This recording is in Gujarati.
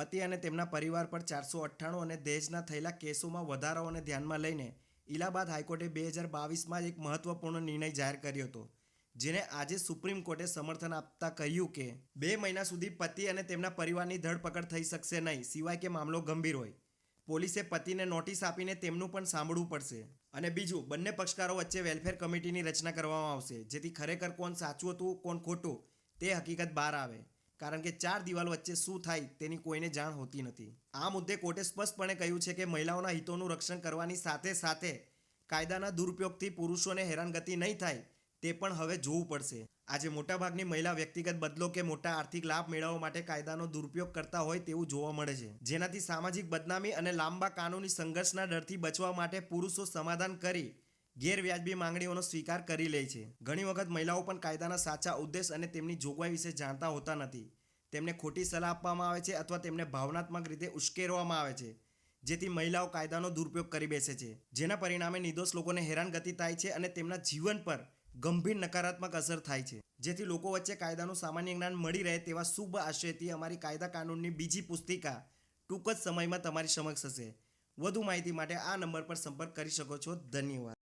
પતિ અને તેમના પરિવાર પર ચારસો અઠ્ઠાણું અને દહેજના થયેલા કેસોમાં વધારાઓને ધ્યાનમાં લઈને ઇલાહાબાદ હાઈકોર્ટે બે હજાર બાવીસમાં એક મહત્વપૂર્ણ નિર્ણય જાહેર કર્યો હતો, જેને આજે સુપ્રીમ કોર્ટે સમર્થન આપતા કહ્યું કે, બે મહિના સુધી પતિ અને તેમના પરિવારની ધરપકડ થઈ શકશે નહીં, સિવાય કે મામલો ગંભીર હોય. પોલીસે પતિને નોટિસ આપીને તેમનું પણ સાંભળવું પડશે. અને બીજું, બંને પક્ષકારો વચ્ચે વેલફેર કમિટીની રચના કરવામાં આવશે, જેથી ખરેખર કોણ સાચું હતું, કોણ ખોટું, તે હકીકત બહાર આવે. કારણ કે ચાર દિવાલ વચ્ચે શું થાય તેની કોઈને જાણ હોતી નથી. આ મુદ્દે કોર્ટે સ્પષ્ટપણે કહ્યું છે કે મહિલાઓના હિતોનું રક્ષણ કરવાની સાથે સાથે કાયદાના દુરુપયોગથી પુરુષોને હેરાનગતિ નહીં થાય તે પણ હવે જોવું પડશે. આજે મોટાભાગની મહિલા વ્યક્તિગત બદલો કે મોટા આર્થિક લાભ મેળવવા માટે કાયદાનો દુરુપયોગ કરતા હોય તેવું જોવા મળે છે. જેનાથી સામાજિક બદનામી અને લાંબા કાનૂની સંઘર્ષના ડરથી બચવા માટે પુરુષો સમાધાન કરી ગેરવ્યાજબી માંગણીઓનો સ્વીકાર કરી લે છે. ઘણી વખત મહિલાઓ પણ કાયદાના સાચા ઉદ્દેશ અને તેમની જોગવાઈ વિશે જાણતા હોતા નથી. તેમને ખોટી સલાહ આપવામાં આવે છે અથવા તેમને ભાવનાત્મક રીતે ઉશ્કેરવામાં આવે છે, જેથી મહિલાઓ કાયદાનો દુરુપયોગ કરી બેસે છે. જેના પરિણામે નિર્દોષ લોકોને હેરાનગતિ થાય છે અને તેમના જીવન પર ગંભીર નકારાત્મક અસર થાય છે. જેથી લોકો વચ્ચે કાયદાનું સામાન્ય જ્ઞાન મળી રહે તેવા શુભ આશયથી અમારી કાયદા કાનૂનની બીજી પુસ્તિકા ટૂંક જ સમયમાં તમારી સમક્ષ હશે. વધુ માહિતી માટે આ નંબર પર સંપર્ક કરી શકો છો. ધન્યવાદ.